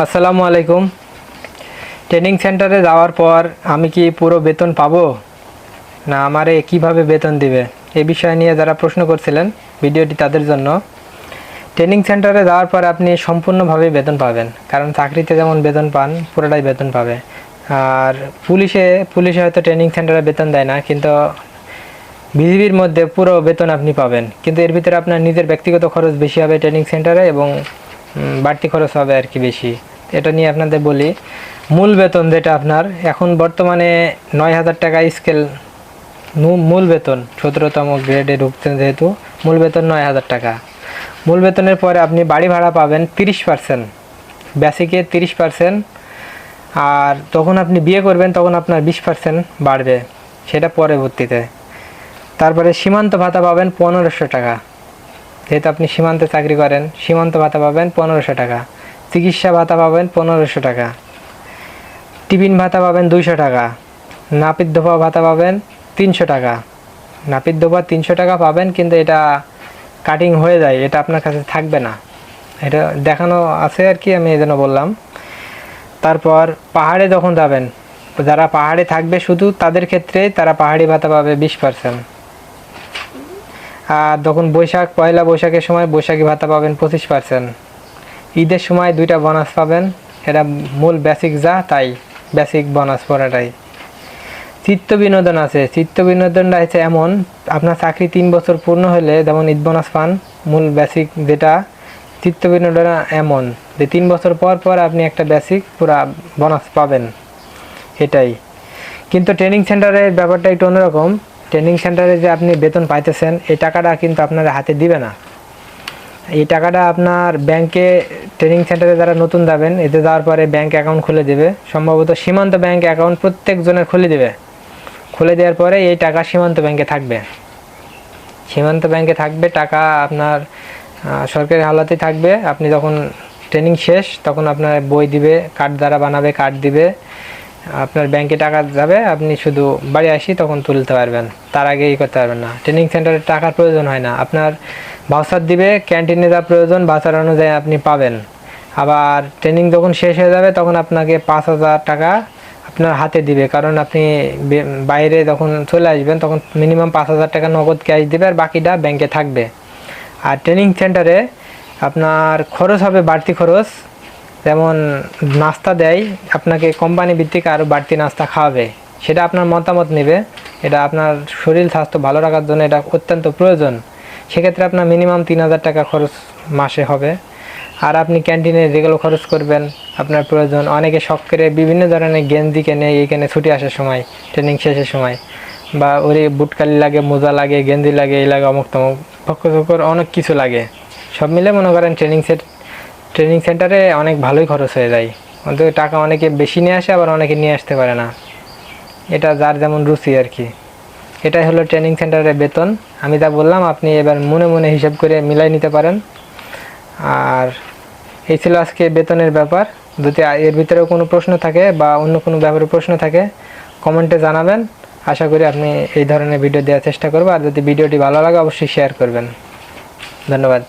আসসালামু আলাইকুম। ট্রেনিং সেন্টারে যাওয়ার পর আমি কি পুরো বেতন পাবো? না, আমারে কীভাবে বেতন দিবে? এ বিষয় নিয়ে যারা প্রশ্ন করছিলেন ভিডিওটি তাদের জন্য। ট্রেনিং সেন্টারে যাওয়ার পর আপনি সম্পূর্ণভাবে বেতন পাবেন। কারণ চাকরিতে যেমন বেতন পান, পুরোটাই বেতন পাবে। আর পুলিশে পুলিশে হয়তো ট্রেনিং সেন্টারে বেতন দেয় না, কিন্তু বিজিবির মধ্যে পুরো বেতন আপনি পাবেন। কিন্তু এর ভিতরে আপনার নিজের ব্যক্তিগত খরচ বেশি হবে ট্রেনিং সেন্টারে এবং বাড়তি খরচ হবে আর কি বেশি। এটা নিয়ে আপনাদের বলি, মূল বেতন যেটা আপনার, এখন বর্তমানে নয় হাজার টাকা স্কেল মূল বেতন, সতেরোতম গ্রেডে ঢুকছেন যেহেতু, মূল বেতন নয় হাজার টাকা। মূল বেতনের পরে আপনি বাড়ি ভাড়া পাবেন তিরিশ পার্সেন্ট বেসিকে তিরিশ পার্সেন্ট আর তখন আপনি বিয়ে করবেন, তখন আপনার বিশ পার্সেন্ট বাড়বে, সেটা পরবর্তীতে। তারপরে সীমান্ত ভাতা পাবেন পনেরোশো টাকা। যেহেতু আপনি সীমান্তে চাকরি করেন, সীমান্ত ভাতা পাবেন পনেরোশো টাকা, চিকিৎসা ভাতা পাবেন পনেরোশো টাকা, টিফিন ভাতা পাবেন দুইশো টাকা, নাপিত ধোপা ভাতা পাবেন তিনশো টাকা। নাপিত ধোপা তিনশো টাকা পাবেন, কিন্তু এটা কাটিং হয়ে যায়, এটা আপনার কাছে থাকবে না। এটা দেখানো আছে আর কি, আমি এই জন্য বললাম। তারপর পাহাড়ে যখন যাবেন, যারা পাহাড়ে থাকবে শুধু তাদের ক্ষেত্রে তারা পাহাড়ি ভাতা পাবে বিশ পার্সেন্ট আর যখন বৈশাখ, পয়লা বৈশাখের সময় বৈশাখী ভাতা পাবেন পঁচিশ পার্সেন্ট ঈদের সময় দুইটা বোনাস পাবেন। এটা মূল বেসিক যা, তাই বেসিক বোনাস পড়াটাই। চিত্ত বিনোদন আছে। চিত্ত বিনোদনটা হচ্ছে এমন, আপনার চাকরি তিন বছর পূর্ণ হলে যেমন ঈদ বোনাস পান, মূল বেসিক যেটা, চিত্ত বিনোদন এমন যে তিন বছর পর পর আপনি একটা বেসিক পুরা বোনাস পাবেন। এটাই। কিন্তু ট্রেনিং সেন্টারের ব্যাপারটা একটু অন্যরকম। ট্রেনিং সেন্টারে যে আপনি বেতন পাইতেছেন, এই টাকাটা কিন্তু আপনার হাতে দিবে না। এই টাকাটা আপনার ব্যাংকে ট্রেনিং সেন্টারে যারা নতুন যাবেন, এতে যাওয়ার পরে ব্যাংক অ্যাকাউন্ট খুলে দেবে। সম্ভবত সীমান্ত ব্যাংক অ্যাকাউন্ট প্রত্যেকজনের খুলে দেবে। খুলে দেওয়ার পরে এই টাকা সীমান্ত ব্যাংকে থাকবে। সীমান্ত ব্যাংকে থাকবে, টাকা আপনার সরকারি হালাতে থাকবে। আপনি যখন ট্রেনিং শেষ, তখন আপনার বই দিবে, কার্ড দ্বারা বানাবে, কার্ড দিবে। আপনার ব্যাংকে টাকা যাবে, আপনি শুধু বাড়ি আসি তখন তুলতে পারবেন। তার আগে ই করতে পারবেন না। ট্রেনিং সেন্টারে টাকার প্রয়োজন হয় না। আপনার ভাউচার দিবে ক্যান্টিনে যা প্রয়োজন ভাউচার অনুযায়ী আপনি পাবেন। আবার ট্রেনিং যখন শেষ হয়ে যাবে, তখন আপনাকে পাঁচ হাজার টাকা আপনার হাতে দিবে। কারণ আপনি বাইরে যখন চলে আসবেন, তখন মিনিমাম পাঁচ হাজার টাকা নগদ ক্যাশ দিবে আর বাকিটা ব্যাংকে থাকবে। আর ট্রেনিং সেন্টারে আপনার খরচ হবে বাড়তি খরচ যেমন নাস্তা দেয়, আপনাকে কোম্পানি ভিত্তিক আরও বাড়তি নাস্তা খাওয়াবে। সেটা আপনার মতামত নেবে। এটা আপনার শরীর স্বাস্থ্য ভালো রাখার জন্য এটা অত্যন্ত প্রয়োজন। সেক্ষেত্রে আপনার মিনিমাম তিন হাজার টাকা খরচ মাসে হবে। আর আপনি ক্যান্টিনে যেগুলো খরচ করবেন, আপনার প্রয়োজন। অনেকে শখ করে বিভিন্ন ধরনের গেঞ্জি কেনে এইখানে ছুটি আসার সময়, ট্রেনিং শেষের সময়। বা ওরে বুটকালি লাগে, মোজা লাগে, গেঞ্জি লাগে, এই লাগে অমুক তমুক ফক্কর অনেক কিছু লাগে। সব মিলে মনে করেন ট্রেনিং সেট ট্রেনিং সেন্টারে অনেক ভালোই খরচ হয়ে যায়। অন্তত টাকা অনেকে বেশি নিয়ে আসে, আবার অনেকে নিয়ে আসতে পারে না। এটা যার যেমন রুচি আর কি। এটাই হলো ট্রেনিং সেন্টারের বেতন। আমি যা বললাম, আপনি এবার মনে মনে হিসাব করে মিলাই নিতে পারেন। আর এই ছিল আজকে বেতনের ব্যাপার। যদি এর ভিতরেও কোনো প্রশ্ন থাকে বা অন্য কোনো ব্যাপারে প্রশ্ন থাকে, কমেন্টে জানাবেন। আশা করি আপনি এই ধরনের ভিডিও দেওয়ার চেষ্টা করব। আর যদি ভিডিওটি ভালো লাগে, অবশ্যই শেয়ার করবেন। ধন্যবাদ।